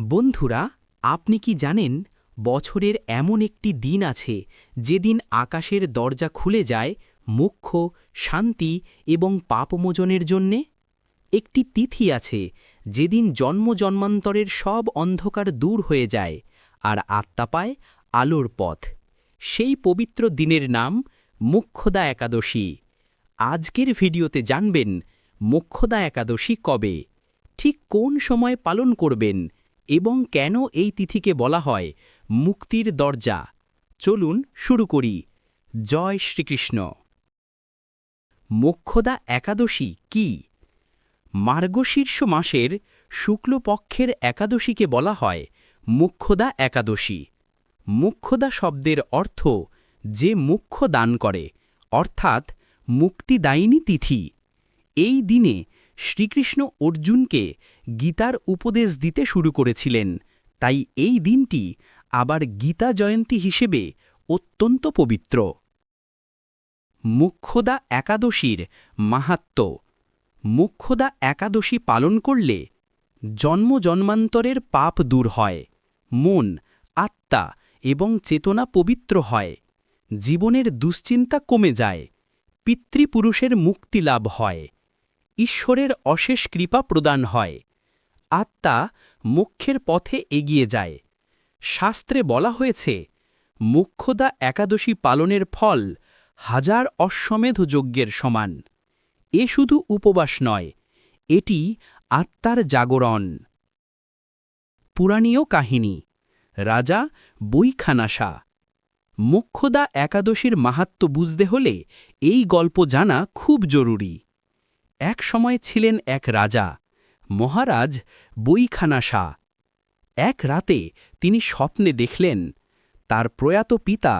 বন্ধুরা, আপনি কি জানেন বছরের এমন একটি দিন আছে যেদিন আকাশের দরজা খুলে যায় মুখ্য, শান্তি এবং পাপমোচনের জন্যে? একটি তিথি আছে যেদিন জন্ম জন্মান্তরের সব অন্ধকার দূর হয়ে যায় আর আত্মা পায় আলোর পথ। সেই পবিত্র দিনের নাম মুখ্যদা একাদশী। আজকের ভিডিওতে জানবেন মোক্ষদা একাদশী কবে? ঠিক কোন সময় পালন করবেন? এবং কেন এই তিথিকে বলা হয় মুক্তির দরজা। চলুন শুরু করি। জয় শ্রীকৃষ্ণ। মোক্ষদা একাদশী কি? মার্গশীর্ষ মাসের শুক্লপক্ষের একাদশীকে বলা হয় মুখ্যদা একাদশী। মুখ্যদা শব্দের অর্থ যে মুখ্য দান করে, অর্থাৎ মুক্তিদায়িনী তিথি। এই দিনে শ্রীকৃষ্ণ অর্জুনকে গীতার উপদেশ দিতে শুরু করেছিলেন। তাই এই দিনটি আবার গীতা জয়ন্তী হিসেবে অত্যন্ত পবিত্র। মুখ্যদা একাদশীর মাহাত্ম। মুখ্যদা একাদশী পালন করলে জন্ম জন্মান্তরের পাপ দূর হয়, মন, আত্মা এবং চেতনা পবিত্র হয়, জীবনের দুশ্চিন্তা কমে যায়, পিতৃপুরুষের মুক্তি লাভ হয়। ঈশ্বরের অশেষ কৃপা প্রদান হয়। আত্মা মুখ্যের পথে এগিয়ে যায়। শাস্ত্রে বলা হয়েছে, মুখ্যদা একাদশী পালনের ফল হাজার অশ্বমেধ যজ্ঞের সমান। এ শুধু উপবাস নয়, এটি আত্মার জাগরণ। পুরাণীয় কাহিনী, রাজা বইখানাসা মুখ্যদা একাদশীর মাহাত্ম বুঝতে হলে এই গল্প জানা খুব জরুরি। এক সময় ছিলেন এক রাজা, মহারাজ বইখানাসা এক রাতে তিনি স্বপ্নে দেখলেন, তার প্রয়াত পিতা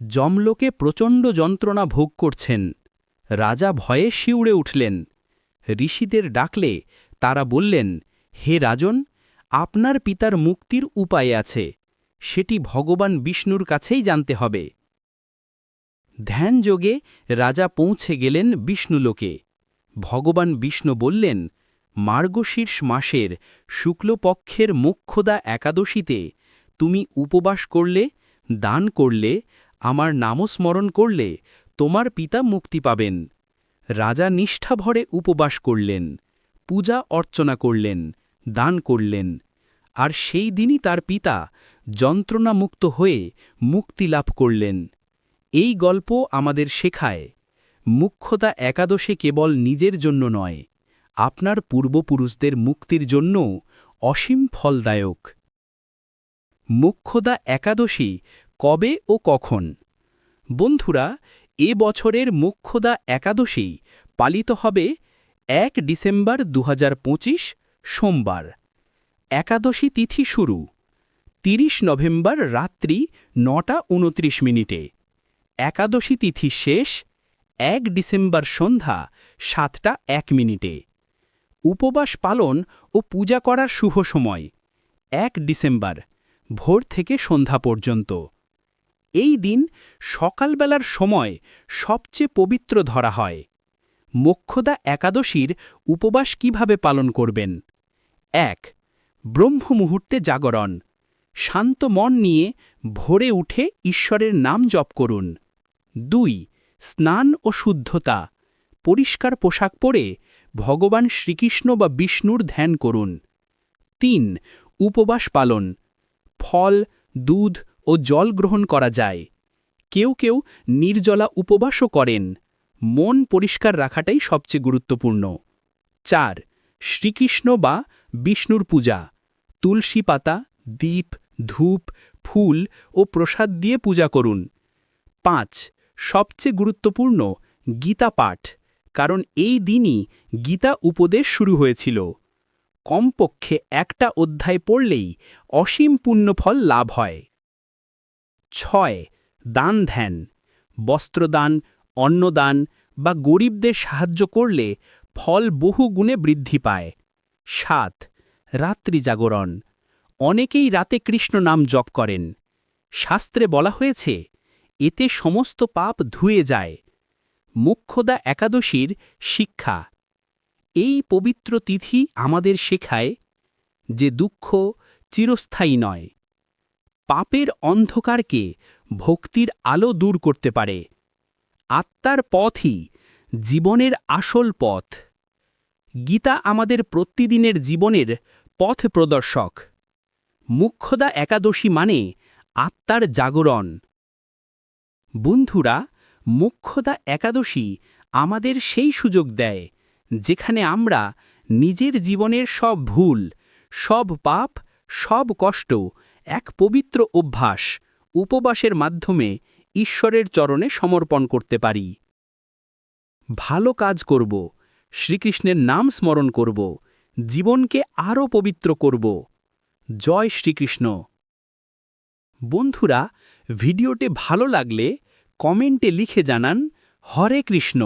জমলোকে প্রচণ্ড যন্ত্রণা ভোগ করছেন। রাজা ভয়ে শিউড়ে উঠলেন। ঋষিদের ডাকলে তারা বললেন, হে রাজন, আপনার পিতার মুক্তির উপায় আছে, সেটি ভগবান বিষ্ণুর কাছেই জানতে হবে। ধ্যানযোগে রাজা পৌঁছে গেলেন বিষ্ণুলোকে। ভগবান বিষ্ণু বললেন, মার্গশীর্ষ মাসের শুক্লপক্ষের মুখ্যদা একাদশীতে তুমি উপবাস করলে, দান করলে, আমার নামস্মরণ করলে, তোমার পিতা মুক্তি পাবেন। রাজা নিষ্ঠাভরে উপবাস করলেন, পূজা অর্চনা করলেন, দান করলেন। আর সেই দিনই তার পিতা যন্ত্রণামুক্ত হয়ে মুক্তি লাভ করলেন। এই গল্প আমাদের শেখায়। মুখ্যতা একাদশে কেবল নিজের জন্য নয়, আপনার পূর্বপুরুষদের মুক্তির জন্য অসীম ফলদায়ক। মুখ্যদা একাদশী কবে ও কখন? বন্ধুরা, এ বছরের মুখ্যদা একাদশী পালিত হবে এক ডিসেম্বর দু হাজার পঁচিশ, সোমবার। একাদশী তিথি শুরু ৩০ নভেম্বর রাত্রি নটা উনত্রিশ মিনিটে। একাদশী তিথি শেষ এক ডিসেম্বর সন্ধ্যা সাতটা এক মিনিটে। উপবাস পালন ও পূজা করার শুভ সময়, এক ডিসেম্বর, ভোর থেকে সন্ধ্যা পর্যন্ত। এই দিন সকালবেলার সময় সবচেয়ে পবিত্র ধরা হয়। মোক্ষদা একাদশীর উপবাস কীভাবে পালন করবেন? এক, ব্রহ্ম মুহূর্তে জাগরণ, শান্ত মন নিয়ে ভোরে উঠে ঈশ্বরের নাম জপ করুন। দুই স্নান ও শুদ্ধতা, পরিষ্কার পোশাক পরে ভগবান শ্রীকৃষ্ণ বা বিষ্ণুর ধ্যান করুন। তিন, উপবাস পালন, ফল, দুধ ও জল গ্রহণ করা যায়। কেউ কেউ নির্জলা উপবাসও করেন, মন পরিষ্কার রাখাটাই সবচেয়ে গুরুত্বপূর্ণ। চার, শ্রীকৃষ্ণ বা বিষ্ণুর পূজা, তুলসী পাতা দ্বীপ ধূপ, ফুল ও প্রসাদ দিয়ে পূজা করুন। পাঁচ সবচেয়ে গুরুত্বপূর্ণ গীতা পাঠ, কারণ এই দিনই গীতা উপদেশ শুরু হয়েছিল। কমপক্ষে একটা অধ্যায় পড়লেই অসীম পুণ্যফল লাভ হয়। ছয় দান ধ্যান বস্ত্রদান, অন্নদান বা গরিবদের সাহায্য করলে ফল বহু গুণে বৃদ্ধি পায়। সাত, রাত্রি জাগরণ, অনেকেই রাতে কৃষ্ণ নাম জপ করেন। শাস্ত্রে বলা হয়েছে এতে সমস্ত পাপ ধুয়ে যায়। মুখ্যদা একাদশীর শিক্ষা। এই পবিত্র তিথি আমাদের শেখায় যে দুঃখ চিরস্থায়ী নয়। পাপের অন্ধকারকে ভক্তির আলো দূর করতে পারে। আত্মার পথই জীবনের আসল পথ। গীতা আমাদের প্রতিদিনের জীবনের পথ প্রদর্শক। মুখ্যদা একাদশী মানে আত্মার জাগরণ। বন্ধুরা মুখ্যদা একাদশী আমাদের সেই সুযোগ দেয়, যেখানে আমরা নিজের জীবনের সব ভুল, সব পাপ, সব কষ্ট, এক পবিত্র অভ্যাস, উপবাসের মাধ্যমে ঈশ্বরের চরণে সমর্পণ করতে পারি। ভালো কাজ করব, শ্রীকৃষ্ণের নাম স্মরণ করব, জীবনকে আরও পবিত্র করব। জয় শ্রীকৃষ্ণ। বন্ধুরা, ভিডিওটি ভালো লাগলে কমেন্টে লিখে জানান হরে কৃষ্ণ।